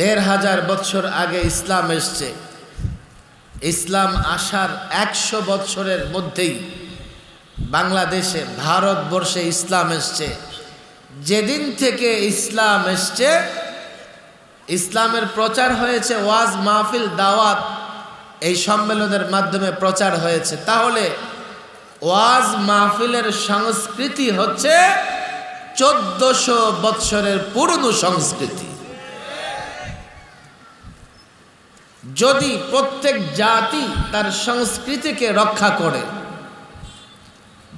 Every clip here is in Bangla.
দেড় হাজার বছর আগে ইসলাম এসছে। ইসলাম আসার একশো বছরের মধ্যেই বাংলাদেশে, ভারতবর্ষে ইসলাম এসছে। যেদিন থেকে ইসলাম এসছে, ইসলামের প্রচার হয়েছে, ওয়াজ মাহফিল, দাওয়াত, এই সম্মেলনের মাধ্যমে প্রচার হয়েছে। তাহলে ওয়াজ মাহফিলের সংস্কৃতি হচ্ছে চোদ্দশো বৎসরের পুরনো সংস্কৃতি। যদি প্রত্যেক জাতি তার সংস্কৃতিকে রক্ষা করে।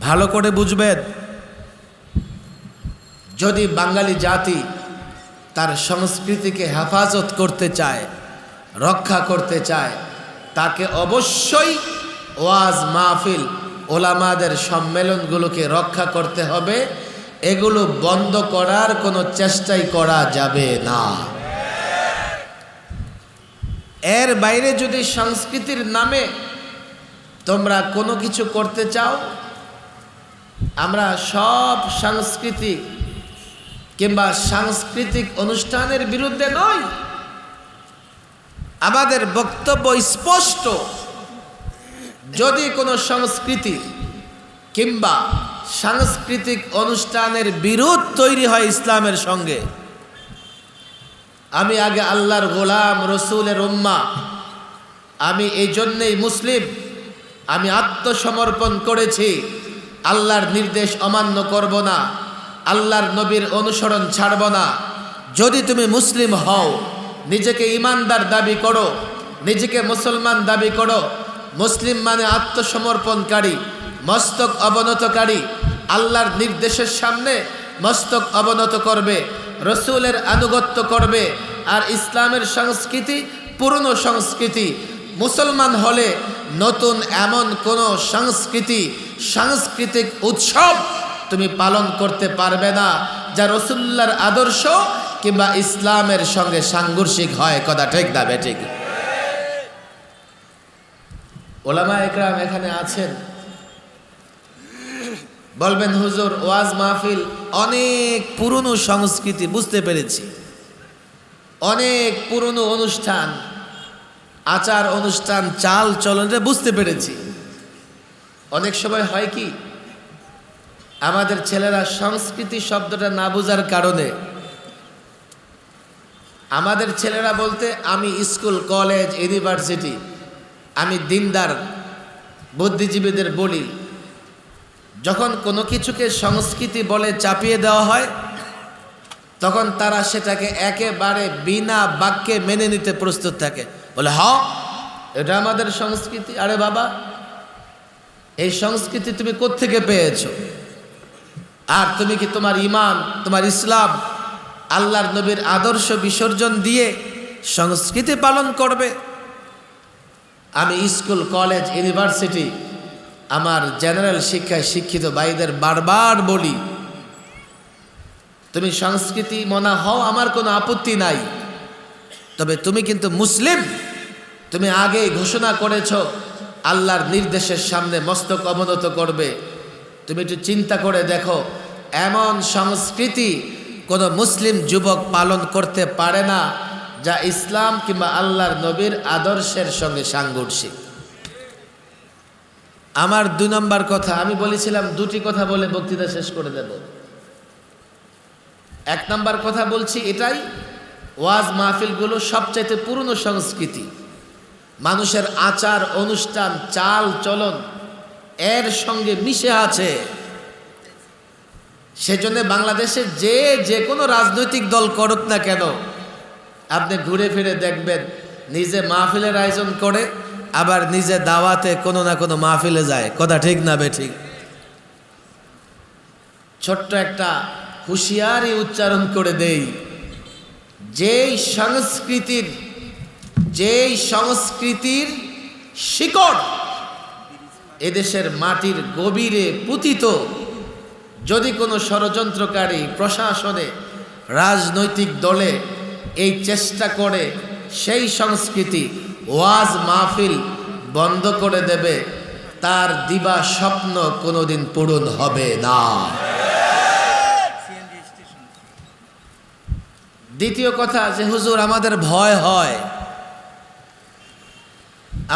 ভালো করে বুঝবেন। যদি বাঙালি জাতি তার সংস্কৃতিকে হেফাজত করতে চায় রক্ষা করতে চায় তাকে অবশ্যই ওয়াজ মাহফিল ওলামাদের সম্মেলনগুলোকে রক্ষা করতে হবে। এগুলো বন্ধ করার কোনো চেষ্টাই করা যাবে না। এর বাইরে যদি সংস্কৃতির নামে তোমরা কোনো কিছু করতে চাও, আমরা সব সাংস্কৃতিক কিংবা সাংস্কৃতিক অনুষ্ঠানের বিরুদ্ধে নয় আমাদের বক্তব্য স্পষ্ট। যদি কোনো সংস্কৃতি কিংবা সাংস্কৃতিক অনুষ্ঠানের বিরোধ তৈরি হয় ইসলামের সঙ্গে আমি আগে আল্লাহর গোলাম, রসুলের উম্মা। আমি এই জন্যেই মুসলিম। আমি আত্মসমর্পণ করেছি। আল্লাহর নির্দেশ অমান্য করব না। আল্লাহর নবীর অনুসরণ ছাড়ব না। যদি তুমি মুসলিম হও, নিজেকে ইমানদার দাবি করো, নিজেকে মুসলমান দাবি করো। মুসলিম মানে আত্মসমর্পণকারী, মস্তক অবনতকারী আল্লাহর নির্দেশের সামনে মস্তক অবনত করবে। রসুলের আনুগত্য করবে আর ইসলামের সংস্কৃতি, পুরনো সংস্কৃতি। মুসলমান হলে নতুন এমন কোনো সংস্কৃতি, সাংস্কৃতিক উৎসব তুমি পালন করতে পারবে না, যা রসুল্লার আদর্শ কিংবা ইসলামের সঙ্গে সাংঘর্ষিক হয়। কথা ঠিক দাবে ঠিক? ওলামা একরাম এখানে আছেন। বলবেন, হুজুর, ওয়াজ মাহফিল অনেক পুরনো সংস্কৃতি, বুঝতে পেরেছি। অনেক পুরনো অনুষ্ঠান, আচার অনুষ্ঠান, চাল চলনটা বুঝতে পেরেছি। অনেক সময় হয় কি, আমাদের ছেলেরা সংস্কৃতি শব্দটা না বোঝার কারণে আমাদের ছেলেরা বলতে, আমি স্কুল, কলেজ, ইউনিভার্সিটি, আমি দিনদার, বুদ্ধিজীবীদের বলি। যখন কোনো কিছুকে সংস্কৃতি বলে চাপিয়ে দেওয়া হয়, তখন তারা সেটাকে একেবারে বিনা বাক্যে মেনে নিতে প্রস্তুত থাকে। বলে, হ, এটা আমাদের সংস্কৃতি। আরে বাবা, এই সংস্কৃতি তুমি কোত্থেকে পেয়েছ? আর তুমি কি তোমার ইমান, তোমার ইসলাম, আল্লাহর নবীর আদর্শ বিসর্জন দিয়ে সংস্কৃতি পালন করবে? আমি স্কুল, কলেজ, ইউনিভার্সিটি আমার জেনারেল শিক্ষায় শিক্ষিত ভাইদের বারবার বলি, তুমি সংস্কৃতি মনা হও, আমার কোনো আপত্তি নাই। তবে তুমি কিন্তু মুসলিম, তুমি আগেই ঘোষণা করেছ, আল্লাহর নির্দেশের সামনে মস্তক অবনত করবে। তুমি একটু চিন্তা করে দেখো, এমন সংস্কৃতি কোনো মুসলিম যুবক পালন করতে পারে না, যা ইসলাম কিংবা আল্লাহর নবীর আদর্শের সঙ্গে সাংঘর্ষিক। আমার দুই নম্বর কথা, আমি বলেছিলাম দুটি কথা বলে বক্তৃতা শেষ করে দেব। এক নম্বর কথা বলছি এটাই, ওয়াজ মাহফিলগুলো সবচাইতে পুরনো সংস্কৃতি। মানুষের আচার, অনুষ্ঠান, চাল, চলন এর সঙ্গে মিশে আছে। সেজন্য বাংলাদেশে যে যে কোনো রাজনৈতিক দল করুক না কেন, আপনি ঘুরে ফিরে দেখবেন, নিজে মাহফিলের আয়োজন করে আবার নিজে দাওয়াতে কোনো না কোনো মাহফিলে যায়। কথা ঠিক না বে ঠিক? ছোট্ট একটা হুঁশিয়ারি উচ্চারণ করে দেই। যেই সংস্কৃতির যেই সংস্কৃতির শিকড় এদেশের মাটির গভীরে পুতিত, যদি কোনো ষড়যন্ত্রকারী প্রশাসনে, রাজনৈতিক দলে এই চেষ্টা করে সেই সংস্কৃতি ওয়াজ মাহফিল বন্ধ করে দেবে, তার দিবা স্বপ্ন কোনোদিন পূরণ হবে না। দ্বিতীয় কথা যে, হুজুর, আমাদের ভয় হয়।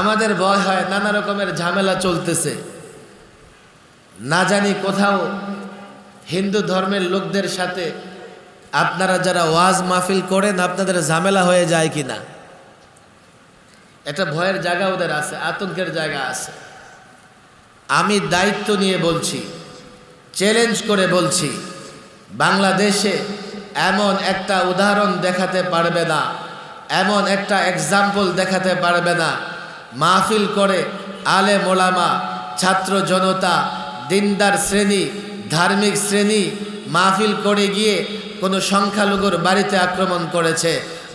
আমাদের ভয় হয়, নানা রকমের ঝামেলা চলতেছে। না জানি কোথাও হিন্দু ধর্মের লোকদের সাথে আপনারা যারা ওয়াজ মাহফিল করেন, আপনাদের ঝামেলা হয়ে যায় কি না এটা ভয়ের জায়গা ওদের আছে, আতঙ্কের জায়গা আছে। আমি দায়িত্ব নিয়ে বলছি চ্যালেঞ্জ করে বলছি, বাংলাদেশে এমন একটা উদাহরণ দেখাতে পারবে না, এমন একটা এক্সাম্পল দেখাতে পারবে না। মাহফিল করে আলে মোলামা, ছাত্র জনতা, দিনদার শ্রেণি, ধার্মিক শ্রেণি, মাহফিল করে গিয়ে কোনো সংখ্যালঘুর বাড়িতে আক্রমণ করেছে।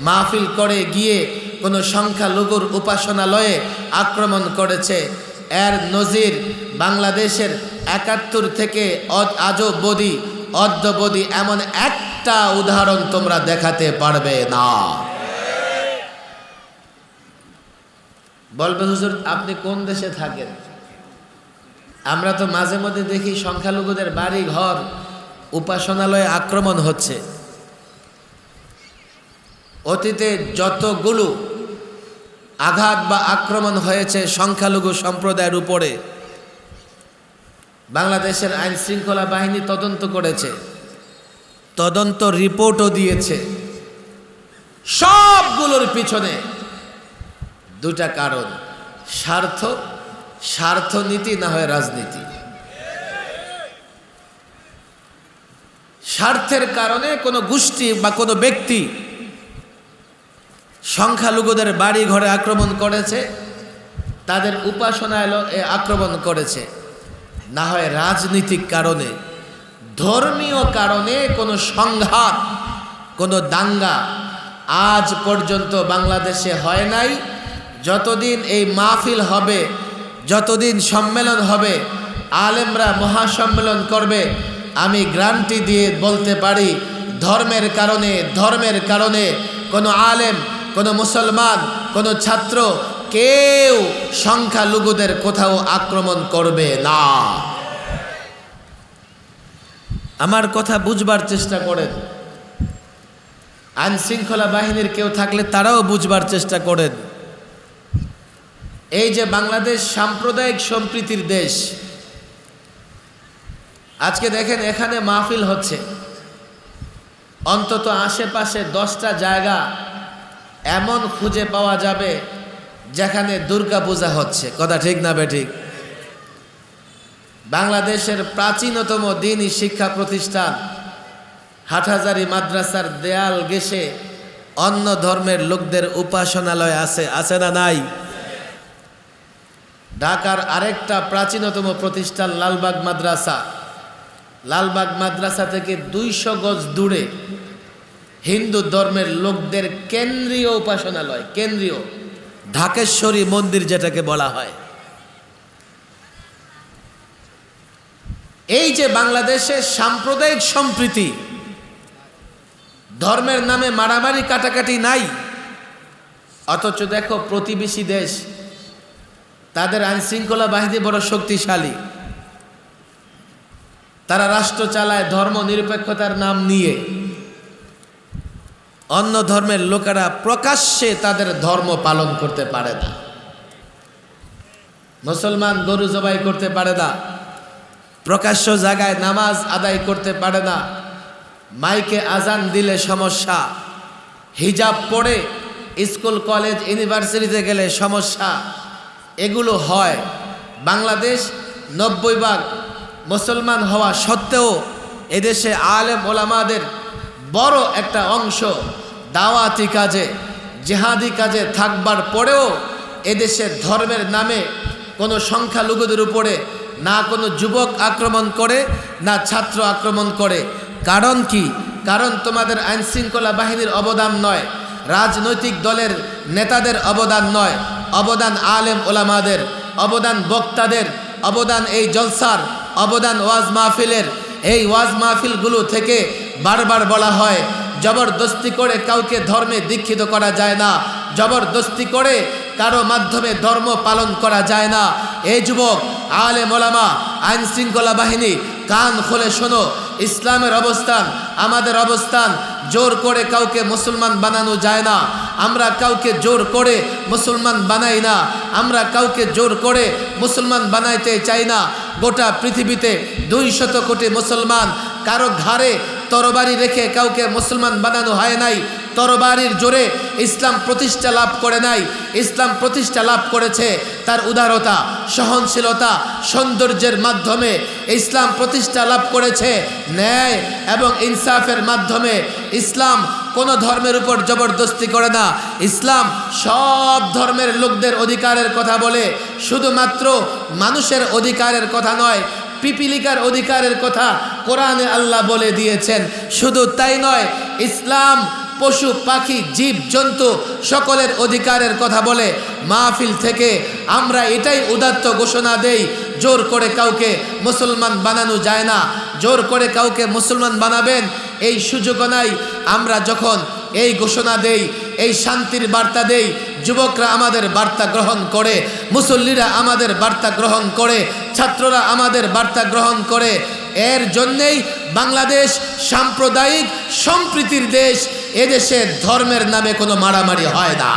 মাহফিল করে গিয়ে কোনো সংখ্যালঘুর উপাসনালয়ে আক্রমণ করেছে। এর নজির বাংলাদেশের একাত্তর থেকে আজও বদি অদ্যবধি এমন একটা উদাহরণ তোমরা দেখাতে পারবে না। বলবে হুজুর, আপনি কোন দেশে থাকেন? আমরা তো মাঝে মধ্যে দেখি সংখ্যালঘুদের বাড়ি, ঘর, উপাসনালয়ে আক্রমণ হচ্ছে। অতীতে যতগুলো আঘাত বা আক্রমণ হয়েছে সংখ্যালঘু সম্প্রদায়ের উপরে। বাংলাদেশের আইন শৃঙ্খলা বাহিনী তদন্ত করেছে। তদন্ত রিপোর্টও দিয়েছে। সবগুলোর পিছনে দুটা কারণ, স্বার্থ স্বার্থনীতি না হয় রাজনীতি। স্বার্থের কারণে কোনো গোষ্ঠী বা কোনো ব্যক্তি সংখ্যালঘুদের বাড়ি ঘরে আক্রমণ করেছে, তাদের উপাসনালয় এ আক্রমণ করেছে। না হয় রাজনীতিক কারণে, ধর্মীয় কারণে কোনো সংঘাত, কোনো দাঙ্গা আজ পর্যন্ত বাংলাদেশে হয় নাই। যতদিন এই মাহফিল হবে, যতদিন সম্মেলন হবে, আলেমরা মহাসম্মেলন করবে, আমি গ্রান্টি দিয়ে বলতে পারি, ধর্মের কারণে ধর্মের কারণে কোনো আলেম কোনো মুসলমান, কোনো ছাত্র কেউ সংখ্যালঘুদের কোথাও আক্রমণ করবে না। আমার কথা বুঝবার চেষ্টা করেন। আইন শৃঙ্খলা বাহিনীর কেউ থাকলে তারাও বুঝবার চেষ্টা করেন। এই যে বাংলাদেশ সাম্প্রদায়িক সম্প্রীতির দেশ, আজকে দেখেন এখানে মাহফিল হচ্ছে। অন্তত আশেপাশে দশটা জায়গা এমন খুঁজে পাওয়া যাবে যেখানে দুর্গা পূজা হচ্ছে। কথা ঠিক না বে ঠিক? বাংলাদেশের প্রাচীনতম দিনই শিক্ষা প্রতিষ্ঠান হাটহাজারি মাদ্রাসার দেয়াল গেছে অন্য ধর্মের লোকদের উপাসনালয় আছে আছে না নাই? ঢাকার আরেকটা প্রাচীনতম প্রতিষ্ঠান লালবাগ মাদ্রাসা। লালবাগ মাদ্রাসা থেকে দুইশো গজ দূরে হিন্দু ধর্মের লোকদের কেন্দ্রীয় উপাসনালয় কেন্দ্রীয়। ঢাকেশ্বরী মন্দির যেটাকে বলা হয়। এই যে বাংলাদেশে সাম্প্রদায়িক সম্প্রীতি ধর্মের নামে মারামারি কাটাকাটি নাই অথচ দেখো প্রতিবেশী দেশ তাদের আইন শৃঙ্খলা বাহিনী বড় শক্তিশালী। তারা রাষ্ট্র চালায় ধর্ম নিরপেক্ষতার নাম নিয়ে। অন্য ধর্মের লোকেরা প্রকাশ্যে তাদের ধর্ম পালন করতে পারে না। মুসলমান গরু জবাই করতে পারে না। প্রকাশ্য জায়গায় নামাজ আদায় করতে পারে না। মাইকে আজান দিলে সমস্যা। হিজাব পড়ে স্কুল, কলেজ, ইউনিভার্সিটিতে গেলে সমস্যা। এগুলো হয়। বাংলাদেশ নব্বই ভাগ মুসলমান হওয়া সত্ত্বেও এদেশে আলেম ওলামাদের বড় একটা অংশ দাওয়াতি কাজে, জেহাদি কাজে থাকবার পরেও এদেশে ধর্মের নামে কোনো সংখ্যালঘুদের উপরে না কোনো যুবক আক্রমণ করে, না ছাত্র আক্রমণ করে। কারণ কি? কারণ তোমাদের আইনশৃঙ্খলা বাহিনীর অবদান নয়, রাজনৈতিক দলের নেতাদের অবদান নয়, অবদান আলেম ওলামাদের, অবদান বক্তাদের, অবদান এই জলসার, অবদান ওয়াজ মাহফিলের। এই ওয়াজ মাহফিলগুলো থেকে বারবার বলা হয়, জবরদস্তি করে কাউকে ধর্মে দীক্ষিত করা যায় না, জবরদস্তি করে কারও মাধ্যমে ধর্ম পালন করা যায় না। এই যুবক আলে মোলামা আইন শৃঙ্খলা বাহিনী, কান খুলে শোনো, ইসলামের অবস্থান, আমাদের অবস্থান, জোর করে কাউকে মুসলমান বানানো যায় না। আমরা কাউকে জোর করে মুসলমান বানাই না, আমরা কাউকে জোর করে মুসলমান বানাইতে চাই না। গোটা পৃথিবীতে দুই শত কোটি মুসলমান, কারও ঘাড়ে তরবারি রেখে কাউকে মুসলমান বানানো হয় নাই। তরবারির জোরে ইসলাম প্রতিষ্ঠা লাভ করে নাই। ইসলাম প্রতিষ্ঠা লাভ করেছে তার উদারতা, সহনশীলতা, সৌন্দর্যের মাধ্যমে। ইসলাম প্রতিষ্ঠা লাভ করেছে ন্যায় এবং ইনসাফের মাধ্যমে। ইসলাম কোনো ধর্মের উপর জবরদস্তি করে না। ইসলাম সব ধর্মের লোকদের অধিকারের কথা বলে। শুধুমাত্র মানুষের অধিকারের কথা নয় পিপিলিকার অধিকারের কথা কোরআনে আল্লাহ বলে দিয়েছেন। শুধু তাই নয়, ইসলাম, পশু, পাখি, জীব, জন্তু সকলের অধিকারের কথা বলে মাহফিল থেকে আমরা এটাই উদাত্ত ঘোষণা দেই, জোর করে কাউকে মুসলমান বানানো যায় না। জোর করে কাউকে মুসলমান বানাবেন, এই সুযোগ নাই। আমরা যখন এই ঘোষণা দেই, এই শান্তির বার্তা দেই যুবকরা আমাদের বার্তা গ্রহণ করে, মুসল্লিরা আমাদের বার্তা গ্রহণ করে, ছাত্ররা আমাদের বার্তা গ্রহণ করে। এর জন্যেই বাংলাদেশ সাম্প্রদায়িক সম্প্রীতির দেশ। এদেশে ধর্মের নামে কোনো মারামারি হয় না।